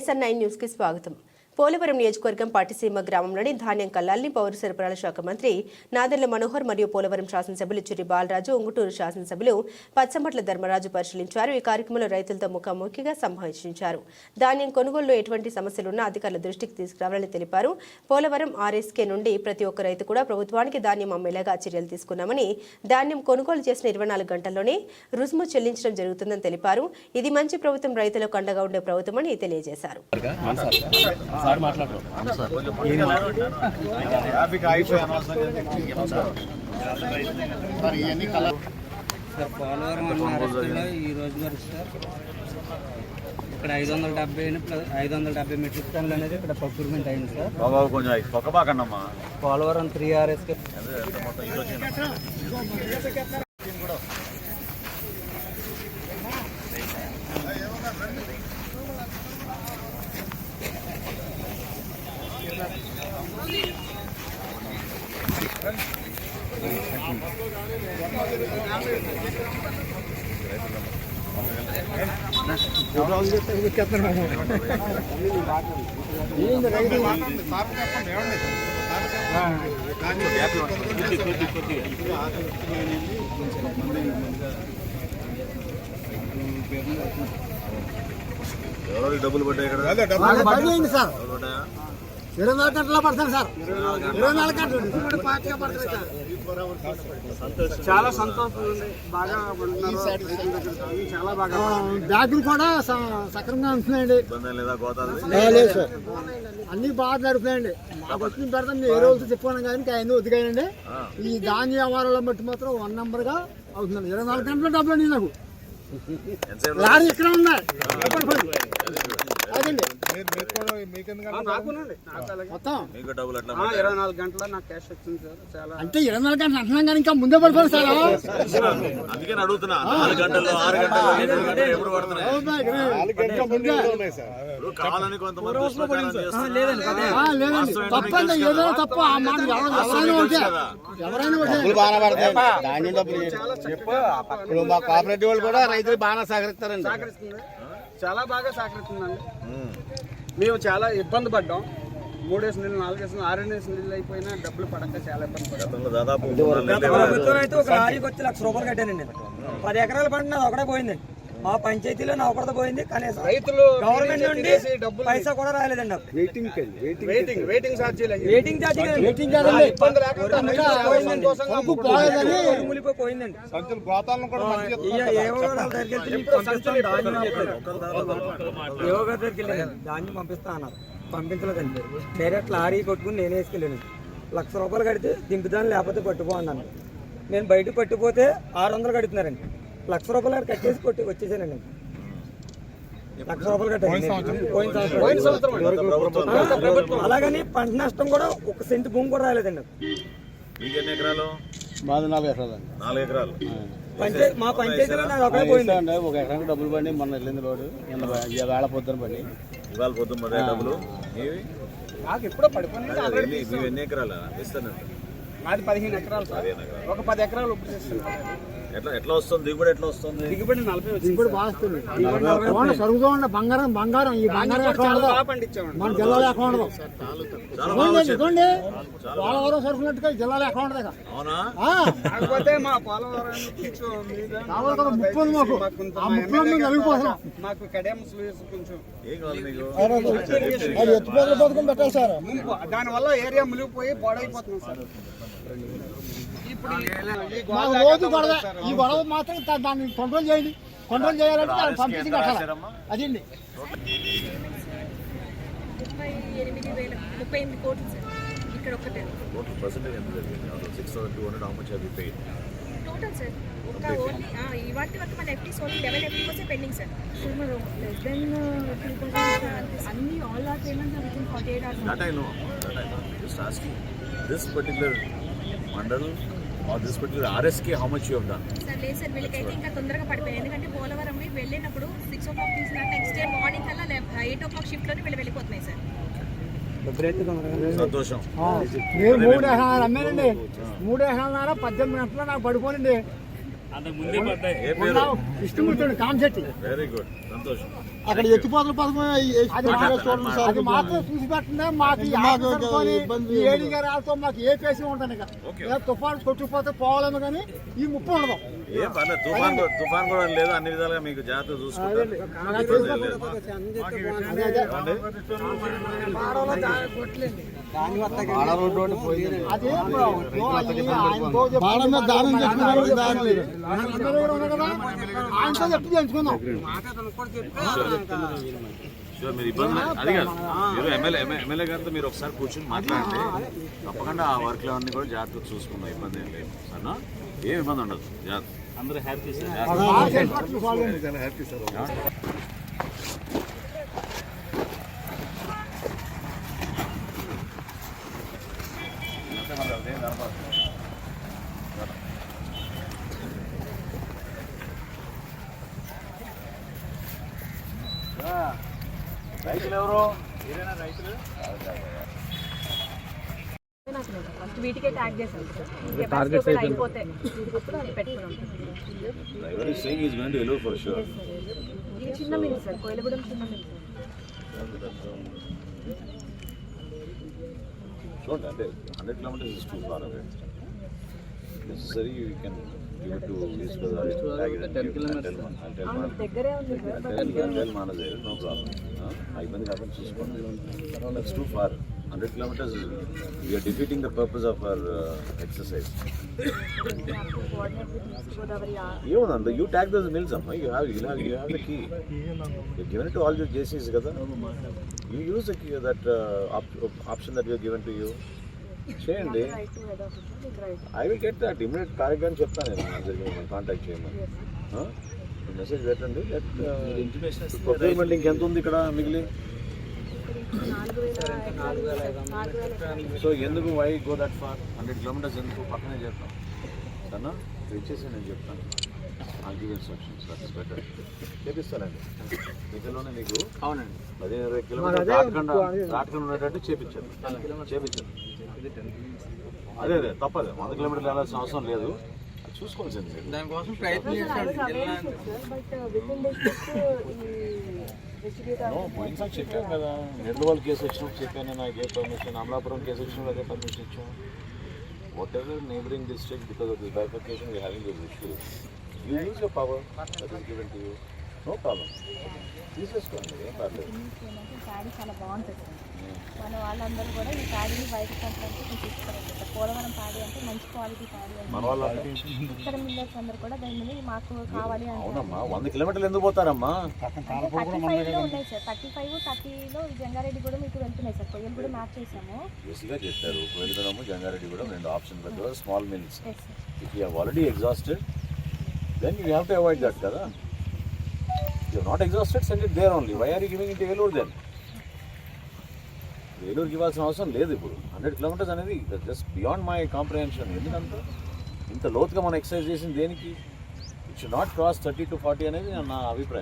Nesan nine న్యూస్కి స్వాగతం. పోలవరం నియోజకవర్గం పాటిసీమ గ్రామంలోని ధాన్యం కల్లాల్ని పౌర సరఫరాల శాఖ మంత్రి నాదర్ల మనోహర్ మరియు పోలవరం శాసనసభ్యులు చిరి బాలరాజు ఉంగుటూరు శాసనసభ్యులు పచ్చమట్ల ధర్మరాజు పరిశీలించారు. ఈ కార్యక్రమంలో రైతులతో ముఖాముఖిగా సంభాషించారు. ధాన్యం కొనుగోలులో ఎటువంటి సమస్యలున్నా అధికారుల దృష్టికి తీసుకురావాలని తెలిపారు. పోలవరం ఆర్ఎస్కే నుండి ప్రతి ఒక్క రైతు కూడా ప్రభుత్వానికి ధాన్యం అమ్మేలాగా చర్యలు తీసుకున్నామని ధాన్యం కొనుగోలు చేసిన ఇరవై నాలుగు గంటల్లోనే రుసుము చెల్లించడం జరుగుతుందని తెలిపారు. ఇది మంచి ప్రభుత్వం రైతులకు అండగా ఉండే ప్రభుత్వమని తెలియజేశారు. సార్ పోలవరం ఈ రోజు వరకు సార్ ఇక్కడ ఐదు వందల డెబ్బై ఐదు వందల డెబ్బై మెట్రిక్ టన్నులు అనేది ఇక్కడ ప్రొక్యూర్మెంట్ అయింది సార్. బాబా కొంచెం పోలవరం త్రీ ఆర్ఎస్కి ఎవరో డబ్బులు పడ్డాయి ఇక్కడ సార్ డబ్బులు పడ్డాయా? ఇరవై నాలుగు గంటల్లో పడతాను సార్. ఇరవై నాలుగు గంటలు. పార్టీగా పడతాయి సార్. చాలా సంతోషం బాగా చాలా బాగా బ్యాగులు కూడా స- సక్రమంగా ఉంటున్నాయండి. లేదా సార్. అన్ని బాగా జరుగుతున్నాయండి మాకు వచ్చిన పెడతాం. ఏ రోజు చెప్పుకున్నాం కానీ అన్ని వద్దుగానండి ఈ ధాన్య వ్యవహారాలను బట్టి మాత్రం వన్ నెంబర్గా అవుతుందండి ఇరవై నాలుగు గంటల డబ్బులు అండి నాకు. లారీ ఇక్కడ ఉన్నాయి? ఇరవై నాలుగు గంటల నాకు క్యాష్ వచ్చింది సార్. చాలా అంటే ఇరవై నాలుగు గంటలు అంటున్నాం కానీ ఇంకా ముందే పడిపోయింది సార్. అందుకే నేను అడుగుతున్నా. నాలుగు ఆరు ఎనిమిది గంటలు ఎప్పుడు పడుతున్నాయి? కావాలని కొంతమంది తప్పండి ఏదైనా తప్ప. ఆ మాట ఎవరు- ఎవరైనా ఒకటే. ఎవరైనా ఒకటే. బాగా పడతాయి ధాన్యం డబ్బులు ఇప్పుడు మా కోఆపరేటివ్ వాళ్ళు కూడా రైతులు బాగా సహకరిస్తారండి. చాలా బాగా సహకరిస్తుందండి. మేము. చాలా ఇబ్బంది పడ్డాం. మూడేసి నెలలు నాలుగేసి నెలలు ఆరేసి నెలలు అయిపోయినా డబ్బులు పడక చాలా ఇబ్బంది పడ్డాం. దాదాపు ప్రభుత్వం అయితే ఒక లారీకి వచ్చి లక్ష రూపాయలు కట్టానండి. పది ఎకరాల పంట నాది ఒకటే పోయిందండి మా పంచాయతీలో నా ఒకటే పోయింది కనీసం రైతులు గవర్నమెంట్ నుండి పైసా కూడా రాలేదండి వెయిటింగ్ వెయిటింగ్ ఛార్జీలు పోయిందండి. ఏవో దగ్గరికి వెళ్ళి పంపిస్తాం. ఏవో దగ్గరికి వెళ్ళాను అన్నారు. పంపించలేదండి డైరెక్ట్ లారీ కొట్టుకుని నేను వేసుకెళ్ళాను. లక్ష రూపాయలు కడితే దింపుదాన్ని లేకపోతే పట్టుకో అన్నాను. నేను బయటకు పట్టుకుపోతే ఆరు వందలు కడుతున్నారండి. లక్ష రూపాయలు కట్టేసి కొట్టి వచ్చేసానండి. లక్ష రూపాయలు కట్టాను. ప్రభుత్వం అలాగని పంట నష్టం కూడా ఒక సెంటు భూమి కూడా రాలేదండి. ఎకరాలు? మాది నాలుగు ఎకరాలు అండి. నాలుగు ఎకరాలు. పంచాయతీ మా అండి ఒక ఎకరానికి డబ్బులు పడి మొన్న వెళ్ళింది ఇవాళ వేళ పొద్దున పడి. ఇవాళ పడ్డాయి డబ్బులు. నాకు ఎప్పుడో పడిపోయింది ఎన్ని- ఎకరాలు? పదిహేను ఎకరాలు సార్. ఒక పది ఎకరాలు ఎట్లా ఎట్లా వస్తుంది? దిగుబడి ఎట్లా వస్తుంది? దిగుబడి నలభై వచ్చింది ఇప్పుడు బాగా వస్తుంది. ఉన్న బంగారం బంగారం ఈ బంగారం మన జిల్లాలో ఎక్కడ ఉండదు ఇదిగోండి పోలవరం సరుకున్నట్టుగా జిల్లాలో ఎక్కడ ఉండదు ఇక. అవునా? ఆ, కాకపోతే మా పోలవరం ముప్పు ఉంది మాకు. ఆ ముప్పులో మేము నలిగిపోతున్నాం మాకు కొంచెం. ఎత్తుపోతలు బతుకుని పెట్టాలి సార్ దానివల్ల ఏరియా మునిగిపోయి పాడైపోతుంది సార్. మాకు రోజు గొడవ. ఈ గొడవ మాత్రం దాన్ని కంట్రోల్ చేయండి. కంట్రోల్ చేయాలంటే దాన్ని పంపించి కట్టాలి? అదండి ఇక్కడ పర్సెంటేజ్ ఎంత జరిగింది six thousand two hundred paid total sir ఒక ఓన్లీ ఇవాటి వరకు మన FTs only eleven FTs pending sir less than అన్ని all are payments are forty eight hours mandal RSK, how much you have done? Sir లేదు sir వీళ్ళకైతే ఇంకా తొందరగా పడిపోయాయి ఎందుకంటే పోలవరం వెళ్ళినప్పుడు సిక్స్ ఓ క్లాక్ తీసిన నెక్స్ట్ డే మార్నింగ్ కల్లా ఎయిట్ ఓ క్లాక్ షిఫ్ట్లోనే వీళ్ళు వెళ్ళిపోతున్నాయి సార్. సంతోషం. నేను మూడు ఎకరాలు అమ్మానండి మూడు ఎకరాలన్నర పద్దెనిమిది గంటలు నాకు పడిపోనండి కామశెట్టి వెరీ గుడ్ సంతోషం. అక్కడ ఎత్తిపోతల పథకం అది మాత్రం చూసి పెట్టండి మాకు ఏడీ గారి వాళ్ళతో మాకు ఏ పేసి ఉంటాను ఇక. ఏ తుఫాను కొట్టుకుపోతే పోవాలేమో కానీ ఈ ముప్పు ఉండదు. ఏం పర్లేదు తుఫాన్ కూడా- తుఫాన్ కూడా లేదు అన్ని విధాలుగా మీకు జాగ్రత్త చూసుకుంటారు. మీరు ఇబ్బంది అది కాదు. మీరు ఎమ్మెల్యే ఎమ్మెల్యే గారితో మీరు ఒకసారి కూర్చొని మాట్లాడండి. తప్పకుండా ఆ వర్క్లు అన్ని కూడా జాగ్రత్తగా చూసుకుందాం. ఇబ్బంది ఏం లేదు. సరేనా? ఏం ఇబ్బంది ఉండదు. జాగ్రత్త. అందరూ హ్యాపీ సార్ రైతులు ఎవరు? మీరేనా రైతులు? ఫస్ట్ వీటికే ట్యాగ్ చేశాను కెపాసిటీ ఒకటి అయిపోతే అప్పుడు అది పెట్టుకున్నాం driver is saying is going to Eluru for sure ఇది చిన్న మిల్ సార్ కోయిలగూడెం చిన్న మిల్ చూడండి అంటే hundred kilometres is too far away necessary you can give it to this ten kilometres దగ్గరే ఉంది సార్ బట్ మానదే నో ప్రాబ్లం ఆ ఇబ్బంది కాకుండా చూసుకోండి it's too far hundred kilometres you're defeating the purpose of our exercise coordinate with East Godavari ఏముందండి you tag these mills అమ్మా you have you have you have the key you given to all your జేసీస్ కదా? You use that option that you given to you చేయండి write to head office మీకు right I will get that immediate కార్యక్రమం అని చెప్తాను నేను contact చేయమని. Message పెట్టండి. Procurement ఇంకెంత ఉంది ఇక్కడ మిగిలి నాలుగు వేల నాలుగు వేల నాలుగు వేల సో ఎందుకు why go that far hundred kilometres ఎందుకు? పక్కనే చెప్తాం సరేనా? ఇచ్చేసి నేను చెప్తాను. చేపిస్తానండి. దగ్గరలోనే మీకు అవునండి. పదిహేను ఇరవై కిలోమీటర్లు దాటకుండా దాటకుండా ఉండేటట్టు చేపించాను చేపించాను అదే అదే తప్పదు. వంద కిలోమీటర్లు వెళ్ళాల్సిన అవసరం లేదు. చూసుకోవాల్సింది మీరు దానికోసం ప్రయత్నం చేస్తాను బట్ విత్ ఇన్ డిస్ట్రిక్ట్ ఈ డిస్ట్రిబ్యూటర్ నో, పోయినసారి చెప్పాను కదా నెల్లూరు కేసు వచ్చినప్పుడు చెప్పాను నాకు ఏ పర్మిషన్ అమలాపురం కేసు వచ్చినప్పుడు అదే పర్మిషన్ ఇచ్చాం whatever neighbouring district because of this bifurcation we having this issue you use your power that is given to you no problem తీసేసుకోండి ఏం పర్లేదు. శారీ చాలా బాగుంటుంది. మన వాళ్ళందరూ కూడా ఈ శారీని బయట కంటే తీసుకురండి సార్ పోలవరం పాడి అంటే మంచి క్వాలిటీ పాడి మన వాళ్ళ ఇక్కడ మిల్లర్స్ అందరూ కూడా దాన్ని మాకు కావాలి అవునమ్మా వంద కిలోమీటర్లు ఎందుకు పోతారమ్మా? థర్టీ ఫైవ్లో ఉన్నాయి. సార్. థర్టీ ఫైవ్ థర్టీలో జంగారెడ్డి కూడా మీకు వెళ్తున్నాయి సార్. కొయ్యలు కూడా మ్యాచ్ చేసాము బేసిక్గా చెప్పారు. కోయిలగూడెము జంగారెడ్డి కూడా రెండు ఆప్షన్ పెట్టారు small mills if you already exhausted then you have to avoid that కదా? You not exhausted send it there only why are you giving it Eluru then ఏలూరుకి ఇవ్వాల్సిన అవసరం లేదు ఇప్పుడు. హండ్రెడ్ కిలోమీటర్స్ అనేది జస్ట్ బియాండ్ మై కాంప్రహెన్షన్ ఎందుకంత ఇంత లోతుగా మనం ఎక్సర్సైజ్ చేసింది దేనికి? It should not cross thirty to forty అనేది నా అభిప్రాయం.